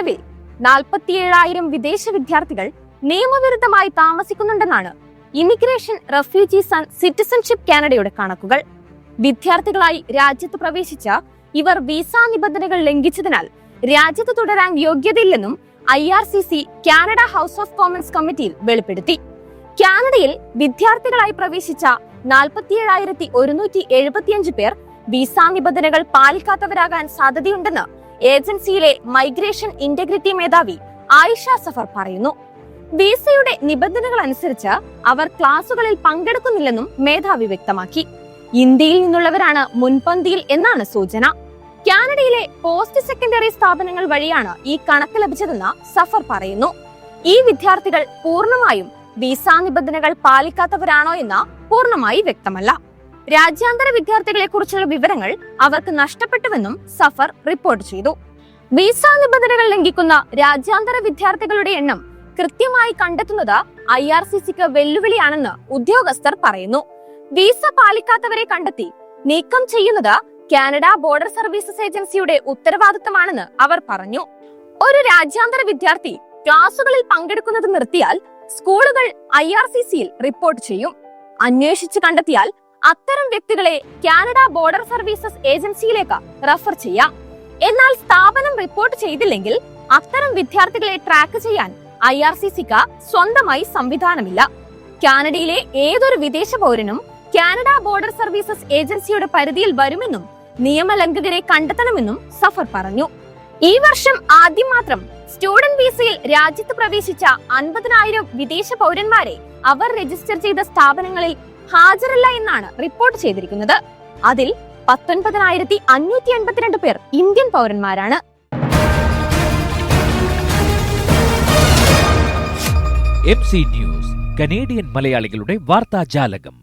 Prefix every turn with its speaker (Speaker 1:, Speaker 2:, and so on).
Speaker 1: നിലവിൽ നാൽപ്പത്തിയേഴായിരം വിദേശ വിദ്യാർത്ഥികൾ നിയമവിരുദ്ധമായി താമസിക്കുന്നുണ്ടെന്നാണ് ഇമിഗ്രേഷൻ റെഫ്യൂജീസ് ആൻഡ് സിറ്റിസൺഷിപ്പ് കാനഡയുടെ കണക്കുകൾ. വിദ്യാർത്ഥികളായി രാജ്യത്ത് പ്രവേശിച്ച ഇവർ വിസ നിബന്ധനകൾ ലംഘിച്ചതിനാൽ രാജ്യത്ത് തുടരാൻ യോഗ്യതയില്ലെന്നും I R C C Canada house of commons കമ്മിറ്റിയിൽ വെളിപ്പെടുത്തി. കാനഡയിൽ വിദ്യാർത്ഥികളായി പ്രവേശിച്ച നാൽപ്പത്തിയേഴായിരത്തി ഒരുന്നൂറ്റി എഴുപത്തിയഞ്ച് പേർ വിസ നിബന്ധനകൾ പാലിക്കാത്തവരാകാൻ സാധ്യതയുണ്ടെന്ന് ഏജൻസിയിലെ മൈഗ്രേഷൻ ഇന്റഗ്രിറ്റി മേധാവി ആയിഷ സഫർ പറയുന്നു. വിസയുടെ നിബന്ധനകൾ അനുസരിച്ച് അവർ ക്ലാസുകളിൽ പങ്കെടുക്കുന്നില്ലെന്നും മേധാവി വ്യക്തമാക്കി. ഇന്ത്യയിൽ നിന്നുള്ളവരാണ് മുൻപന്തിയിൽ എന്നാണ് സൂചന. കാനഡയിലെ പോസ്റ്റ് സെക്കൻഡറി സ്ഥാപനങ്ങൾ വഴിയാണ് ഈ കണക്ക് ലഭിച്ചതെന്ന് സഫർ പറയുന്നു. ഈ വിദ്യാർത്ഥികൾ പൂർണമായും വിസ നിബന്ധനകൾ പാലിക്കാത്തവരാണോ എന്ന് പൂർണമായി വ്യക്തമല്ല. രാജ്യാന്തര വിദ്യാർത്ഥികളെ കുറിച്ചുള്ള വിവരങ്ങൾ അവർക്ക് നഷ്ടപ്പെട്ടുവെന്നും സഫർ റിപ്പോർട്ട് ചെയ്തു. വിസ നിബന്ധനകൾ ലംഘിക്കുന്ന രാജ്യാന്തര വിദ്യാർത്ഥികളുടെ എണ്ണം കൃത്യമായി കണ്ടെത്തുന്നത് ഐ ആർ സി സിക്ക് വെല്ലുവിളിയാണെന്ന് ഉദ്യോഗസ്ഥർ പറയുന്നു. വിസ പാലിക്കാത്തവരെ കണ്ടെത്തി നീക്കം ചെയ്യുന്നത് കാനഡ ബോർഡർ സർവീസസ് ഏജൻസിയുടെ ഉത്തരവാദിത്തമാണെന്ന് അവർ പറഞ്ഞു. ഒരു രാജ്യാന്തര വിദ്യാർത്ഥി ക്ലാസുകളിൽ പങ്കെടുക്കുന്നത് നിർത്തിയാൽ സ്കൂളുകൾ ഐ ആർ സി സിയിൽ റിപ്പോർട്ട് ചെയ്യും. അന്വേഷിച്ച് കണ്ടെത്തിയാൽ അത്തരം വ്യക്തികളെ കാനഡ ബോർഡർ സർവീസസ് ഏജൻസിയിലേക്ക് റഫർ ചെയ്യാം. എന്നാൽ സ്ഥാപനം റിപ്പോർട്ട് ചെയ്തില്ലെങ്കിൽ അത്തരം വിദ്യാർത്ഥികളെ ട്രാക്ക് ചെയ്യാൻ ഐ ആർ സി സിക്ക് സ്വന്തമായി സംവിധാനമില്ല. കാനഡയിലെ ഏതൊരു വിദേശ പൗരനും കാനഡ ബോർഡർ സർവീസസ് ഏജൻസിയുടെ പരിധിയിൽ വരുമെന്നും നിയമലംഘകരെ കണ്ടെത്തണമെന്നും സഫർ പറഞ്ഞു. ഈ വർഷം ആദ്യം മാത്രം സ്റ്റുഡന്റ് വിസയിൽ രാജ്യത്ത് പ്രവേശിച്ച അൻപതിനായിരം വിദേശ പൗരന്മാരെ അവർ രജിസ്റ്റർ ചെയ്ത സ്ഥാപനങ്ങളിൽ ഹാജരല്ല എന്നാണ് റിപ്പോർട്ട് ചെയ്തിരിക്കുന്നത്. അതിൽ പത്തൊൻപതിനായിരത്തി അഞ്ഞൂറ്റി എൺപത്തിരണ്ട് പേർ ഇന്ത്യൻ പൗരന്മാരാണ്.
Speaker 2: എം സി ന്യൂസ് കനേഡിയൻ മലയാളികളുടെ വാർത്താജാലകം.